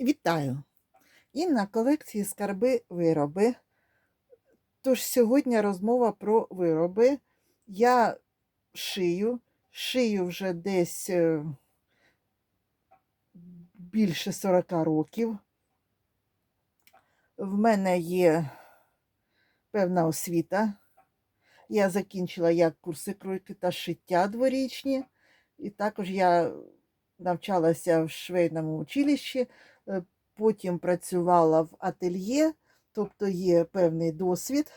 Вітаю! І на колекції скарби вироби. Тож сьогодні розмова про вироби. Я шию, шию вже десь е, більше 40 років. В мене є певна освіта. Я закінчила як курси кройки та шиття дворічні, і також я навчалася в швейному училищі, потім працювала в ательє, тобто є певний досвід,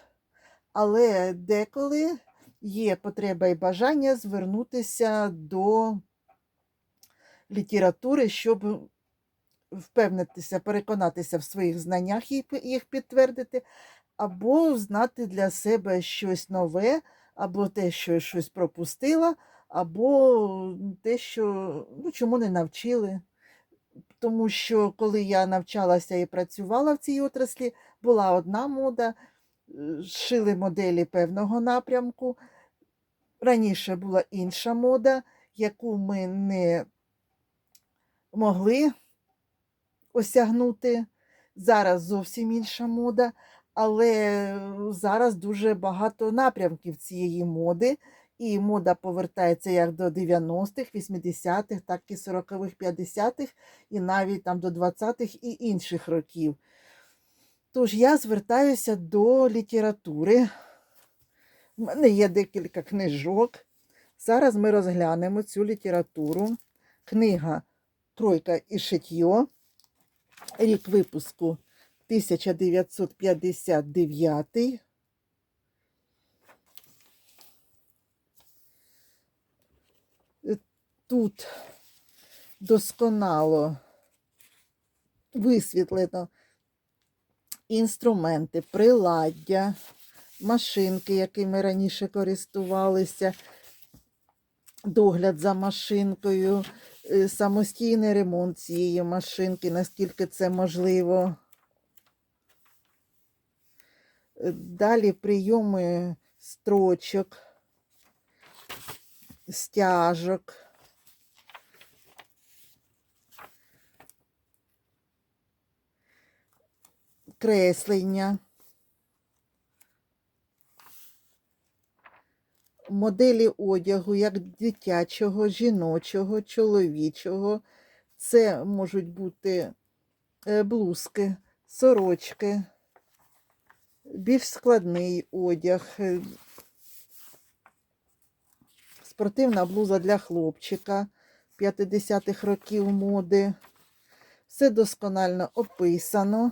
але деколи є потреба і бажання звернутися до літератури, щоб впевнитися, переконатися в своїх знаннях і їх підтвердити, або знати для себе щось нове, або те, що щось пропустила, або те, що ну, чому не навчили. Тому що коли я навчалася і працювала в цій отраслі, була одна мода, е, шили моделі певного напрямку. Раніше була інша мода, яку ми не могли осягнути. Зараз зовсім інша мода, але зараз дуже багато напрямків цієї моди. І мода повертається як до 90-х, 80-х, так і 40-х, 50-х, і навіть там до 20-х і інших років. Тож я звертаюся до літератури. У мене є декілька книжок. Зараз ми розглянемо цю літературу. Книга Тройка і шитьо. Рік випуску 1959. Тут досконало висвітлено інструменти, приладдя, машинки, якими раніше користувалися, догляд за машинкою, е, самостійний ремонт цієї машинки, наскільки це можливо. Е, Далі прийоми строчок, стяжок. Креслення. Моделі одягу як дитячого, жіночого, чоловічого. Це можуть бути е, блузки, сорочки, більш складний одяг, спортивна блуза для хлопчика 50-х років моди. Все досконально описано.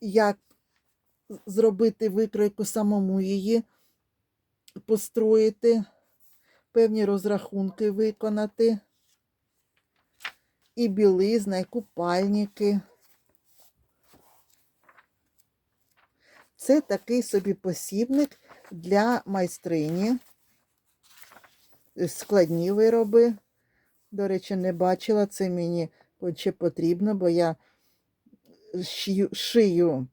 Як зробити викройку самому її, построїти, певні розрахунки виконати, і білизна, і купальники. Це такий собі посібник для майстрині. Складні вироби. До речі, не бачила, це мені ще потрібно, бо я шию,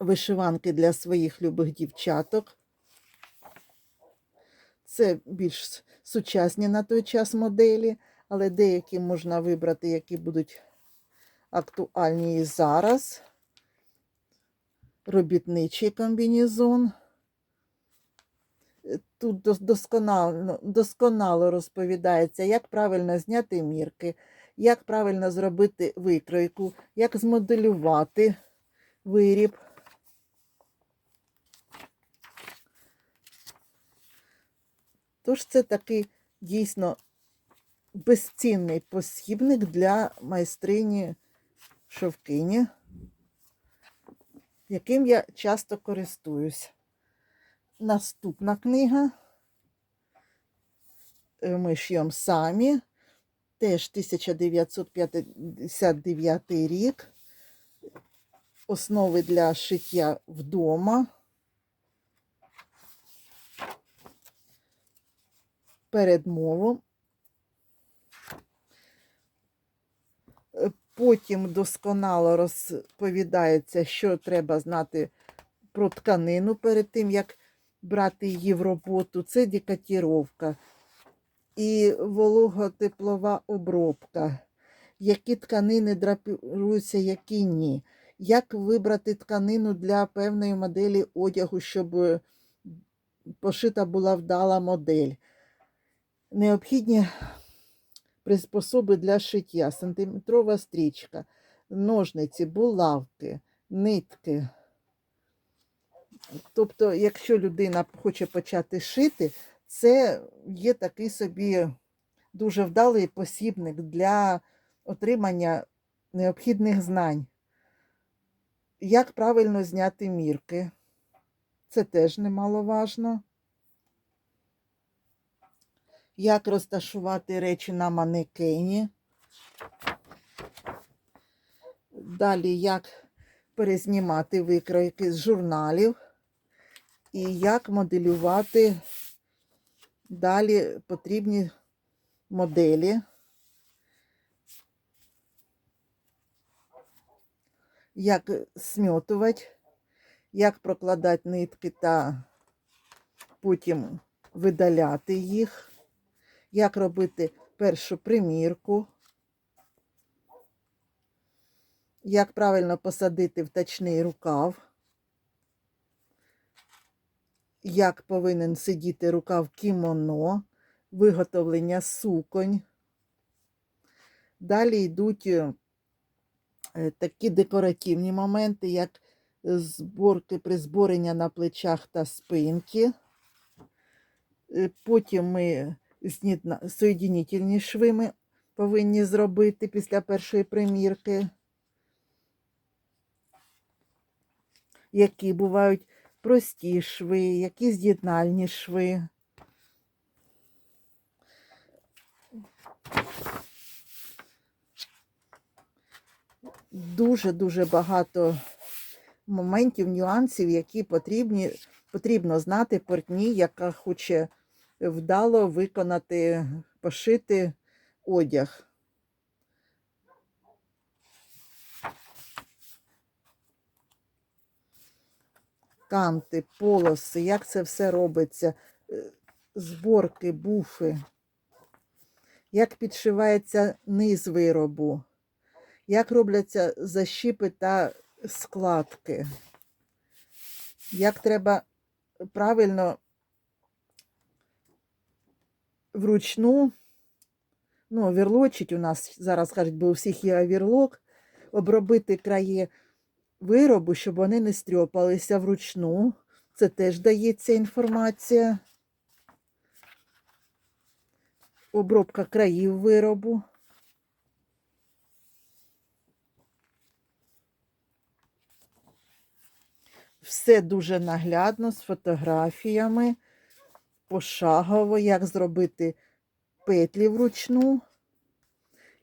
вишиванки для своїх любих дівчаток. Це більш сучасні на той час моделі, але деякі можна вибрати, які будуть актуальні і зараз. Робітничий комбінезон. Е, Тут досконало, досконало розповідається, як правильно зняти мірки, як правильно зробити викройку, як змоделювати виріб. Тож це такий дійсно безцінний посібник для майстрині шовкині, яким я часто користуюсь. Наступна книга. Ми шьємо самі. Теж 1959 рік. Основи для шиття вдома. Передмову. Потім досконало розповідається, що треба знати про тканину перед тим, як брати її в роботу. Це декатіровка. І вологотеплова обробка. Які тканини драпіруються, які ні. Як вибрати тканину для певної моделі одягу, щоб пошита була вдала модель. Необхідні приспособи для шиття, сантиметрова стрічка, ножниці, булавки, нитки. Тобто, якщо людина хоче почати шити, це є такий собі дуже вдалий посібник для отримання необхідних знань. Як правильно зняти мірки? Це теж немаловажно. Як розташувати речі на манекені. Далі, як перезнімати викройки з журналів. І як моделювати далі потрібні моделі. Як смьотувати, як прокладати нитки та потім видаляти їх, як робити першу примірку, як правильно посадити втачний рукав, як повинен сидіти рукав кімоно, виготовлення суконь. Далі йдуть е, такі декоративні моменти, як зборки призборення на плечах та спинки. Е, Потім ми соєдинительні шви ми повинні зробити після першої примірки, які бувають прості шви, які з'єднальні шви. Дуже-дуже багато моментів, нюансів, які потрібні, потрібно знати портній, яка хоче вдало виконати, пошити одяг. Канти, полоси, як це все робиться, е, зборки, буфи, як підшивається низ виробу, як робляться защіпи та складки, як треба правильно вручну, ну, оверлочить у нас зараз кажуть, бо у всіх є оверлок, обробити краї виробу, щоб вони не стрьопалися вручну. Це теж дається інформація. Обробка країв виробу. Все дуже наглядно з фотографіями, пошагово, як зробити петлі вручну,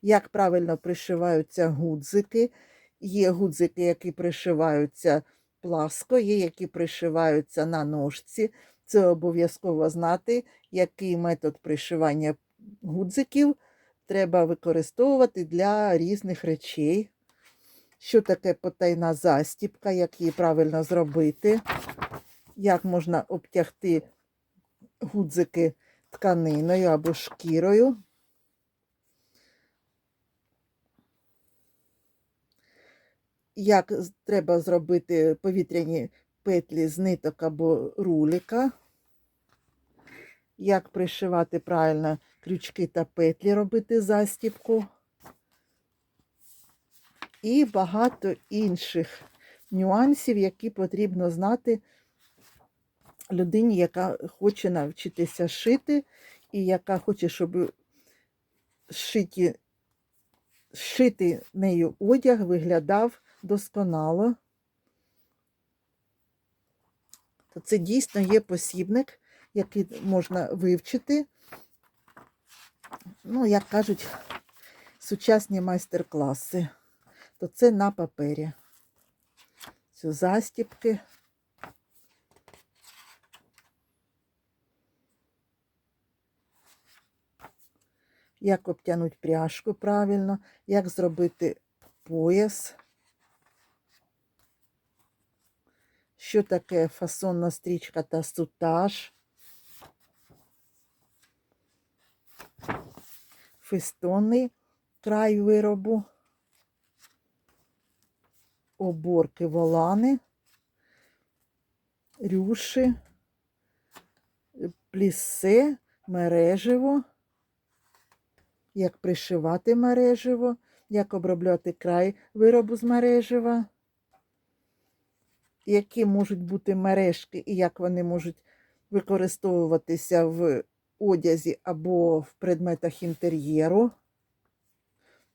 як правильно пришиваються гудзики. Є гудзики, які пришиваються пласко, є які пришиваються на ножці. Це обов'язково знати, який метод пришивання гудзиків треба використовувати для різних речей. Що таке потайна застіпка, як її правильно зробити, як можна обтягти гудзики тканиною або шкірою. Як треба зробити повітряні петлі з ниток або руліка, як пришивати правильно крючки та петлі, робити застіпку. І багато інших нюансів, які потрібно знати людині, яка хоче навчитися шити, і яка хоче, щоб шиті, шити нею одяг виглядав досконало. То це дійсно є посібник, який можна вивчити. Ну, як кажуть, сучасні майстер-класи. То це на папері. Це застіпки. Як обтягнути пряжку правильно, як зробити пояс. Що таке фасонна стрічка та сутаж? фестонний край виробу, оборки волани, рюши, плісе, мереживо, як пришивати мереживо, як обробляти край виробу з мережива, які можуть бути мережки і як вони можуть використовуватися в одязі або в предметах інтер'єру,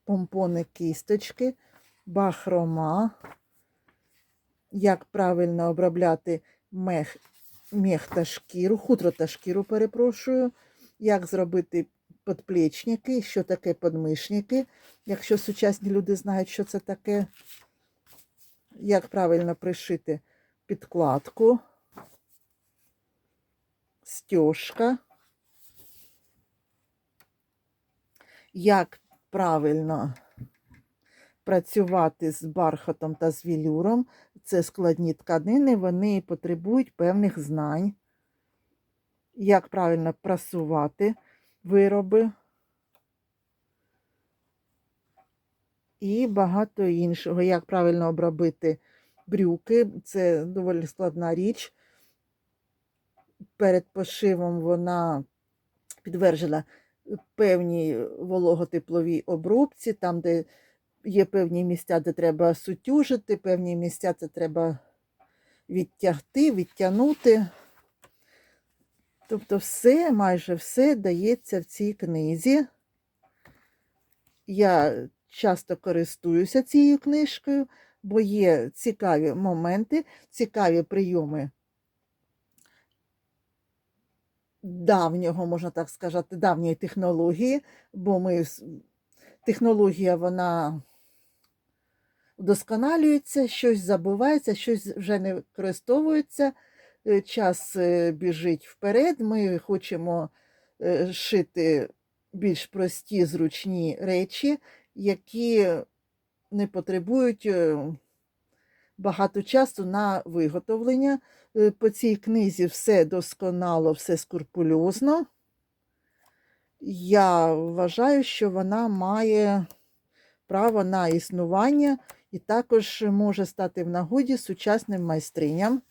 помпони кісточки, бахрома, як правильно обробляти мех, мех та шкіру, хутро та шкіру, перепрошую, як зробити подплечники, що таке подмишники, якщо сучасні люди знають, що це таке, як правильно пришити підкладку, стяжка, як правильно працювати з бархатом та з вілюром. Це складні тканини, вони потребують певних знань, як правильно прасувати вироби і багато іншого. Як правильно обробити брюки, це доволі складна річ. Перед пошивом вона підтверджена певній вологотепловій обробці, там, де є певні місця, де треба сутюжити, певні місця, де треба відтягти, відтягнути. Тобто все, майже все дається в цій книзі. Я часто користуюся цією книжкою, бо є цікаві моменти, цікаві прийоми давнього, можна так сказати, давньої технології, бо ми технологія вона вдосконалюється, щось забувається, щось вже не використовується. Е, Час е, біжить вперед. Ми хочемо е, шити більш прості, зручні речі, які не потребують е, багато часу на виготовлення. Е, По цій книзі все досконало, все скрупульозно. Я вважаю, що вона має право на існування і також може стати в нагоді сучасним майстриням.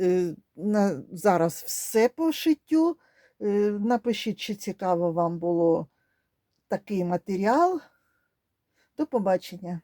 Е, зараз все по шиттю. Е, Напишіть, чи цікаво вам було такий матеріал. До побачення.